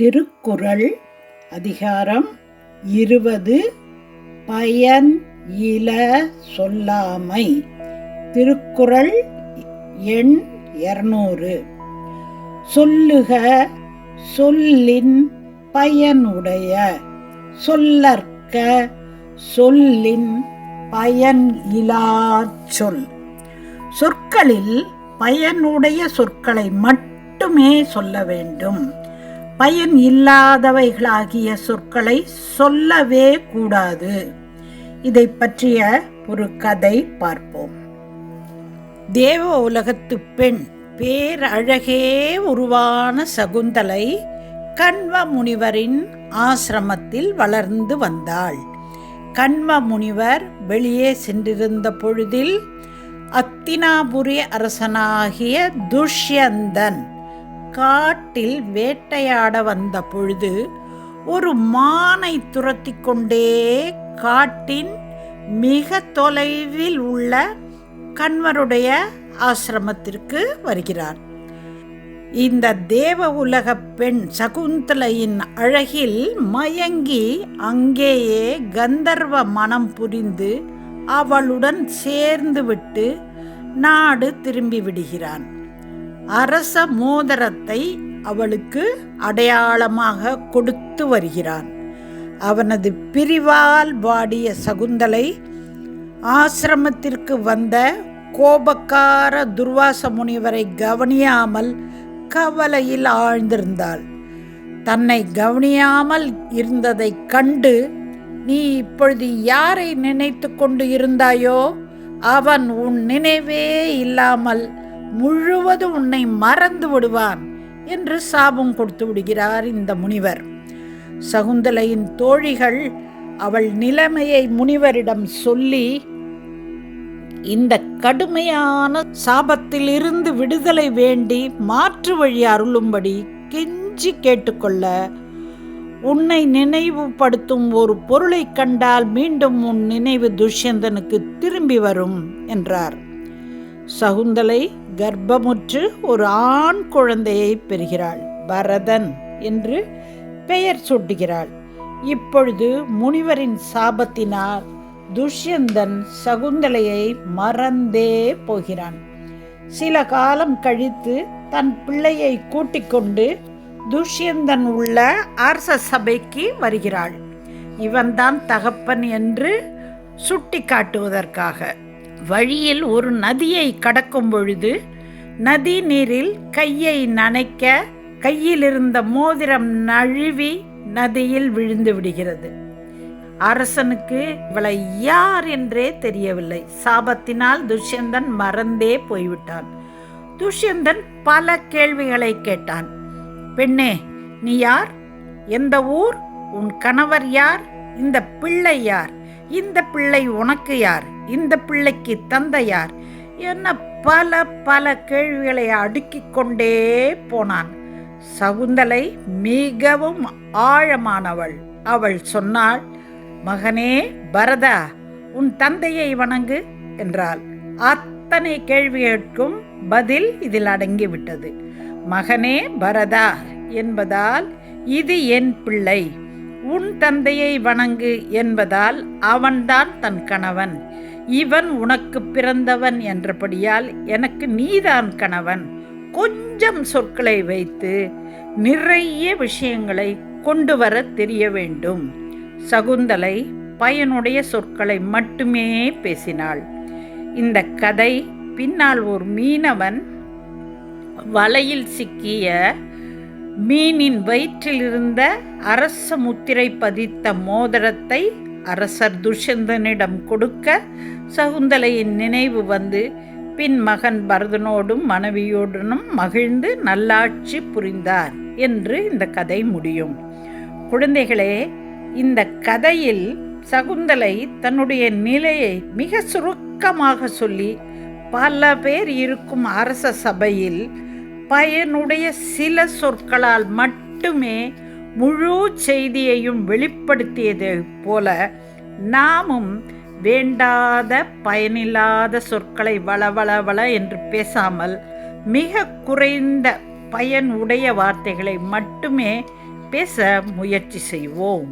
திருக்குறள் அதிகாரம் இருபது பயன் இல சொல்லாமை. திருக்குறள் எண் இருநூறு. சொல்லுக சொல்லின் பயனுடைய சொல்லற்க சொல்லின் பயன் இலா சொல். சொற்களில் பயனுடைய சொற்களை மட்டுமே சொல்ல வேண்டும். பயன் இல்லாதவைகளாகிய சொற்களை சொல்லவே கூடாது. இதை பற்றிய ஒரு கதை பார்ப்போம். தேவ உலகத்து பெண் பேரழகே உருவான சகுந்தலை கண்வ முனிவரின் ஆசிரமத்தில் வளர்ந்து வந்தாள். கண்வ முனிவர் வெளியே சென்றிருந்த பொழுதில் அத்தினாபுரி அரசனாகிய துஷ்யந்தன் காட்டில் வேட்டையாட வந்த பொழுது ஒரு மானை துரத்தி கொண்டே காட்டின் மிக தொலைவில் உள்ள கண்வருடைய ஆசிரமத்திற்கு வருகிறார். இந்த தேவ உலக பெண் சகுந்தலையின் அழகில் மயங்கி அங்கேயே கந்தர்வ மனம் புரிந்து அவளுடன் சேர்ந்து விட்டு நாடு திரும்பி விடுகிறான். அரச மோதிரத்தை அவளுக்கு அடையாளமாக கொடுத்து வருகிறான். அவனது பிரிவால் வாடிய சகுந்தலை ஆசிரமத்திற்கு வந்த கோபக்கார துர்வாச முனிவரை கவனியாமல் கவலையில் ஆழ்ந்திருந்தாள். தன்னை கவனியாமல் இருந்ததைக் கண்டு நீ இப்பொழுது யாரை நினைத்து கொண்டு இருந்தாயோ? அவன் உன் நினைவே இல்லாமல் முழுவதும் உன்னை மறந்து விடுவான் என்று சாபம் கொடுத்து விடுகிறார் இந்த முனிவர். சகுந்தலையின் தோழிகள் அவள் நிலைமையை முனிவரிடம் சொல்லி இந்த கடுமையான சாபத்திலிருந்து விடுதலை வேண்டி மாற்று வழி அருளும்படி கெஞ்சி கேட்டுக்கொள்ள உன்னை நினைவுபடுத்தும் ஒரு பொருளை கண்டால் மீண்டும் உன் நினைவு துஷ்யந்தனுக்கு திரும்பி வரும் என்றார். சகுந்தலை கர்ப்பமுற்று ஒரு ஆண் குழந்தையை பெறுகிறாள். பரதன் என்று பெயர் சூட்டுகிறாள். இப்பொழுது முனிவரின் சாபத்தினால் துஷ்யந்தன் சகுந்தலையை மறந்தே போகிறான். சில காலம் கழித்து தன் பிள்ளையை கூட்டிக் கொண்டு துஷ்யந்தன் உள்ள அரச சபைக்கு வருகிறாள். இவன்தான் தகப்பன் என்று சுட்டி காட்டுவதற்காக வழியில் ஒரு நதியை கடக்கும் பொழுது நதி நீரில் கையை நனைக்க கையிலிருந்த மோதிரம் நழுவி நதியில் விழுந்து விடுகிறது. அரசனுக்கு இவளை யார் என்றே தெரியவில்லை. சாபத்தினால் துஷ்யந்தன் மறந்தே போய்விட்டான். துஷ்யந்தன் பல கேள்விகளை கேட்டான். பெண்ணே நீ யார்? எந்த ஊர்? உன் கணவர் யார்? இந்த பிள்ளை யார்? இந்த பிள்ளை உனக்கு யார்? இந்த பிள்ளைக்கு தந்தையார் என்ன பல பல கேள்விகளை அடுக்கிக் கொண்டே போனான். சகுந்தலை மிகவும் ஆழமானவள். அவள் சொன்னாள் மகனே பரதா உன் தந்தையை வணங்கு என்றாள். அத்தனை கேள்விகளுக்கும் பதில் இதில் அடங்கிவிட்டது. மகனே பரதா என்பதால் இது என் பிள்ளை. உன் தந்தையை வணங்கு என்பதால் அவன்தான் தன் கணவன். இவன் உனக்கு பிறந்தவன் என்றபடியால் எனக்கு நீதான் கணவன். கொஞ்சம் சொற்களை வைத்து நிறைய விஷயங்களை கொண்டு வர தெரிய வேண்டும். சகுந்தலை பயனுடைய சொற்களை மட்டுமே பேசினாள். இந்த கதை பின்னால் ஒரு மீனவன் வலையில் சிக்கிய மீனின் வயிற்றிலிருந்த அரச முத்திரை பதித்த மோதிரத்தை அரசர் துஷ்யந்தனிடம் கொடுக்க சகுந்தலையின் நினைவு வந்து பின் மகன் பரதனோடும் மனைவியோடனும் மகிழ்ந்து நல்லாட்சி புரிந்தார் என்று இந்த கதை முடியும். குழந்தைகளே இந்த கதையில் சகுந்தலை தன்னுடைய நிலையை மிக சுருக்கமாக சொல்லி பல பேர் இருக்கும் அரச சபையில் பயனுடைய சில சொற்களால் மட்டுமே முழு செய்தியையும் வெளிப்படுத்தியது போல நாமும் வேண்டாத பயனில்லாத சொற்களை வளவளவள என்று பேசாமல் மிக குறைந்த பயன் உடைய வார்த்தைகளை மட்டுமே பேச முயற்சி செய்வோம்.